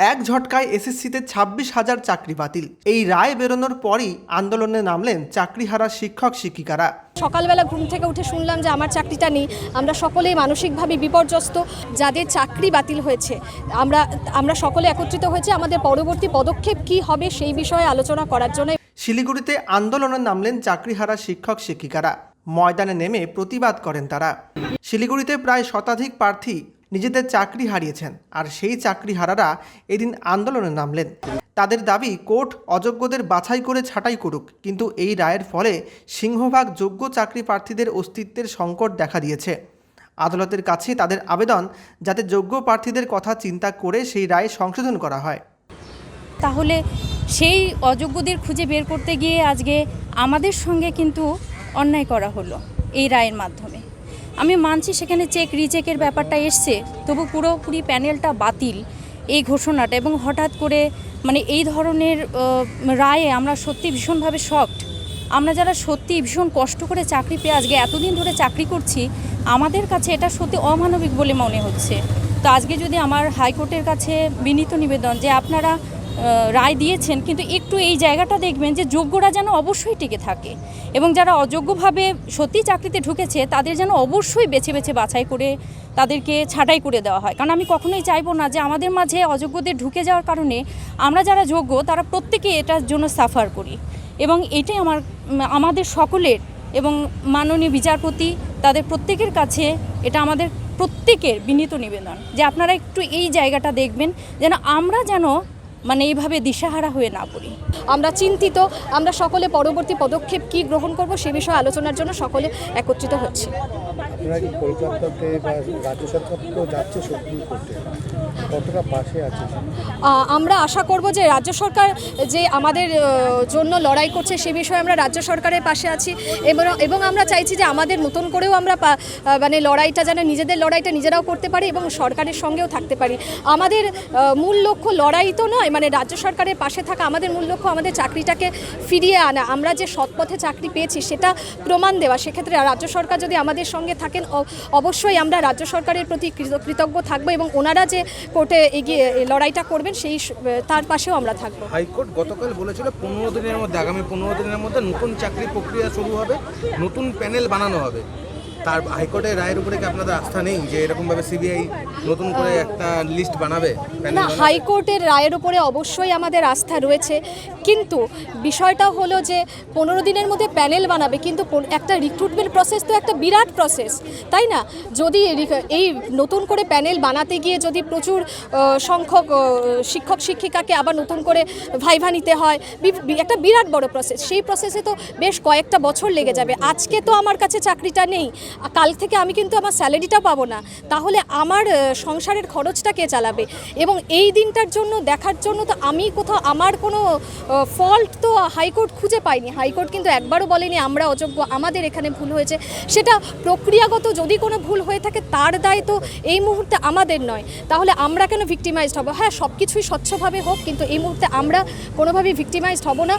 এক ঝটকায় এসএসসিতে ছাব্বিশ হাজার চাকরি বাতিল। এই রায় বেরোনোর পরই আন্দোলনে নামলেন চাকরিহারা শিক্ষক শিক্ষিকারা। সকালবেলা ঘুম থেকে উঠে শুনলাম যে আমার চাকরিটা নেই। আমরা সকলেই মানসিকভাবে বিপর্যস্ত। যাদের চাকরি বাতিল হয়েছে আমরা আমরা সকলে একত্রিত হয়েছে আমাদের পরবর্তী পদক্ষেপ কি হবে সেই বিষয়ে আলোচনা করার জন্য। শিলিগুড়িতে আন্দোলনে নামলেন চাকরিহারা শিক্ষক শিক্ষিকারা। ময়দানে নেমে প্রতিবাদ করেন তারা। শিলিগুড়িতে প্রায় শতাধিক প্রার্থী নিজেদের চাকরি হারিয়েছেন আর সেই চাকরিহারারা এদিন আন্দোলনে নামলেন। তাদের দাবি, কোর্ট অযোগ্যদের বাছাই করে ছাঁটাই করুক, কিন্তু এই রায়ের ফলে সিংহভাগ যোগ্য চাকরি প্রার্থীদের অস্তিত্বের সংকট দেখা দিয়েছে। আদালতের কাছে তাদের আবেদন, যাতে যোগ্য প্রার্থীদের কথা চিন্তা করে সেই রায় সংশোধন করা হয়। তাহলে সেই অযোগ্যদের খুঁজে বের করতে গিয়ে আজকে আমাদের সঙ্গে কিন্তু অন্যায় করা হলো এই রায়ের মাধ্যমে। আমি মানছি সেখানে চেক রিচেকের ব্যাপারটা এসছে, তবু পুরোপুরি প্যানেলটা বাতিল এই ঘোষণাটা এবং হঠাৎ করে মানে এই ধরনের রায়ে আমরা সত্যি ভীষণভাবে শক্ট আমরা যারা সত্যি ভীষণ কষ্ট করে চাকরি পেয়ে আজকে এতদিন ধরে চাকরি করছি, আমাদের কাছে এটা সত্যি অমানবিক বলে মনে হচ্ছে। তো আজকে যদি আমার হাইকোর্টের কাছে বিনীত নিবেদন যে আপনারা রায় দিয়েছেন, কিন্তু একটু এই জায়গাটা দেখবেন যে যোগ্যরা যেন অবশ্যই টিকে থাকে এবং যারা অযোগ্যভাবে সত্যি চাকরিতে ঢুকেছে, তাদের যেন অবশ্যই বেছে বেছে বাছাই করে তাদেরকে ছাঁটাই করে দেওয়া হয়। কারণ আমি কখনোই চাইব না যে আমাদের মাঝে অযোগ্যদের ঢুকে যাওয়ার কারণে আমরা যারা যোগ্য, তারা প্রত্যেকে এটার জন্য সাফার করি এবং এটাই আমার, আমাদের সকলের এবং মাননীয় বিচারপতি তাদের প্রত্যেকের কাছে এটা আমাদের প্রত্যেকের বিনীত নিবেদন যে আপনারা একটু এই জায়গাটা দেখবেন যেন আমরা যেন মানে এইভাবে দিশাহারা হয়ে না পড়ি। আমরা চিন্তিত, আমরা সকলে পরবর্তী পদক্ষেপ কি গ্রহণ করব সে বিষয়ে আলোচনার জন্য সকলে একত্রিত হচ্ছি। আপনারা কি কলকাতাতে বা রাজ্য সরকার তো যাচ্ছে সুপ্রিম কোর্টে কতটা পাশে আছে? আমরা আশা করব যে রাজ্য সরকার যে আমাদের জন্য লড়াই করছে সে বিষয়ে আমরা রাজ্য সরকারের পাশে আছি। এবং এবং আমরা চাইছি যে আমাদের নতুন করেও আমরা মানে লড়াইটা যেন নিজেদের লড়াইটা নিজেরাও করতে পারি এবং সরকারের সঙ্গেও থাকতে পারি। আমাদের মূল লক্ষ্য লড়াই তো নয় মানে রাজ্য সরকারের পাশে থাকা আমাদের মূল লক্ষ্য আমাদের চাকরিটাকে ফিরিয়ে আনা। আমরা যে সৎপথে চাকরি পেয়েছি সেটা প্রমাণ দেওয়া। সেক্ষেত্রে রাজ্য সরকার যদি আমাদের সঙ্গে থাকেন। অবশ্যই আমরা রাজ্য সরকারের প্রতি কৃতজ্ঞ থাকব এবং ওনারা যে কোর্টে এগিয়ে লড়াইটা করবেন সেই তার পাশেও আমরা থাকব। হাইকোর্ট গতকাল বলেছিল পনেরো দিনের মধ্যে, আগামী পনেরো দিনের মধ্যে নতুন চাকরি প্রক্রিয়া শুরু হবে, নতুন প্যানেল বানানো হবে। তার হাইকোর্টের রায়ের উপরে কি আপনাদের আস্থা নেই যে এরকমভাবে সিবিআই নতুন করে একটা লিস্ট বানাবে? না, হাইকোর্টের রায়ের উপরে অবশ্যই আমাদের আস্থা রয়েছে। কিন্তু বিষয়টা হলো যে পনেরো দিনের মধ্যে প্যানেল বানাবে, কিন্তু একটা রিক্রুটমেন্ট প্রসেস তো একটা বিরাট প্রসেস তাই না? যদি এই নতুন করে প্যানেল বানাতে গিয়ে যদি প্রচুর সংখ্যক শিক্ষক, শিক্ষিকাকে আবার নতুন করে ভাইভা নিতে হয় একটা বিরাট বড় প্রসেস সেই প্রসেসে তো বেশ কয়েকটা বছর লেগে যাবে। আজকে তো আমার কাছে চাকরিটা নেই কাল থেকে আমি কিন্তু আমার স্যালারিটা পাবো না। তাহলে আমার সংসারের খরচটা কে চালাবে? এবং এই দিনটার জন্য, দেখার জন্য তো আমি কোথাও, আমার কোনো ফল্ট তো হাইকোর্ট খুঁজে পাইনি। হাইকোর্ট কিন্তু একবারও বলেনি, আমরা অযোগ্য, আমাদের এখানে ভুল হয়েছে। সেটা প্রক্রিয়াগত যদি কোনো ভুল হয়ে থাকে, তার দায় তো এই মুহূর্তে আমাদের নয়। তাহলে আমরা কেন ভিক্টিমাইজড হব? হ্যাঁ সব কিছুই স্বচ্ছভাবে হোক, কিন্তু এই মুহূর্তে আমরা কোনোভাবেই ভিক্টিমাইজড হব না।